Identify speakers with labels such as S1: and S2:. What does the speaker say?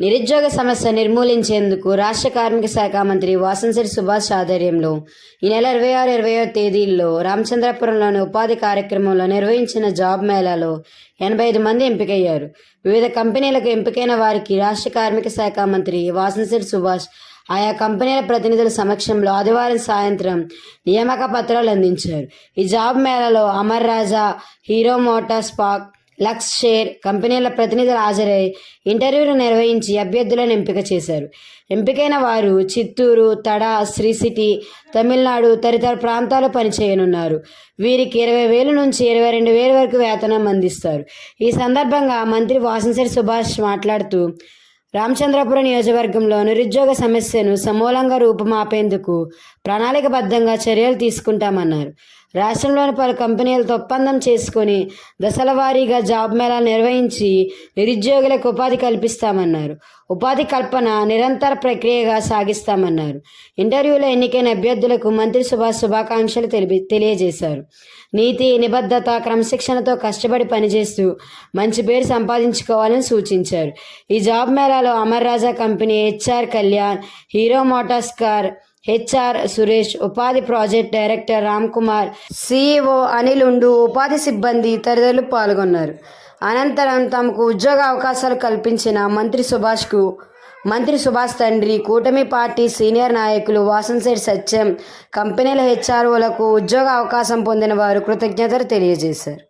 S1: నిరుద్యోగ సమస్య నిర్మూలించేందుకు రాష్ట్ర కార్మిక శాఖ మంత్రి వాసంశెట్టి సుభాష్ ఆధ్వర్యంలో ఈ నెల ఇరవై ఆరు ఇరవై తేదీల్లో రామచంద్రపురంలోని ఉపాధి కార్యక్రమంలో నిర్వహించిన జాబ్ మేళాలో ఎనభై ఐదు మంది ఎంపికయ్యారు. వివిధ కంపెనీలకు ఎంపికైన వారికి రాష్ట్ర కార్మిక శాఖ మంత్రి వాసంశెట్టి సుభాష్ ఆయా కంపెనీల ప్రతినిధుల సమక్షంలో ఆదివారం సాయంత్రం నియామక పత్రాలు అందించారు. ఈ job మేళాలో Amar Raja Hero Motors park Luxshare కంపెనీల ప్రతినిధులు హాజరై ఇంటర్వ్యూలు నిర్వహించి అభ్యర్థులను ఎంపిక చేశారు. ఎంపికైన వారు చిత్తూరు తడ శ్రీ సిటీ తమిళనాడు తదితర ప్రాంతాలు పనిచేయనున్నారు. వీరికి ఇరవై వేల నుంచి ఇరవై రెండు వేల వరకు వేతనం అందిస్తారు. ఈ సందర్భంగా మంత్రి వాసంశెట్టి సుభాష్ మాట్లాడుతూ రామచంద్రపురం నియోజకవర్గంలో నిరుద్యోగ సమస్యను సమూలంగా రూపుమాపేందుకు ప్రణాళికబద్ధంగా చర్యలు తీసుకుంటామన్నారు. రాష్ట్రంలోని పలు కంపెనీలతో ఒప్పందం చేసుకుని దశల వారీగా జాబ్ మేళా నిర్వహించి నిరుద్యోగులకు ఉపాధి కల్పిస్తామన్నారు. ఉపాధి కల్పన నిరంతర ప్రక్రియగా సాగిస్తామన్నారు. ఇంటర్వ్యూలో ఎన్నికైన అభ్యర్థులకు మంత్రి సుభాష్ శుభాకాంక్షలు తెలిపి తెలియజేశారు. నీతి నిబద్ధత క్రమశిక్షణతో కష్టపడి పనిచేస్తూ మంచి పేరు సంపాదించుకోవాలని సూచించారు. ఈ job మేళాలో Amar Raja company HR Kalyan Hero Motors car HR Suresh ఉపాధి project director Ram Kumar CEO Anil ఉండు ఉపాధి సిబ్బంది తదితరులు పాల్గొన్నారు. అనంతరం తమకు ఉద్యోగ అవకాశాలు కల్పించిన మంత్రి సుభాష్కు మంత్రి సుభాష్ తండ్రి కూటమి పార్టీ సీనియర్ నాయకులు వాసంశెట్టి సత్యం కంపెనీల హెచ్ఆర్ఓలకు ఉద్యోగ అవకాశం పొందిన వారు కృతజ్ఞతలు తెలియజేశారు.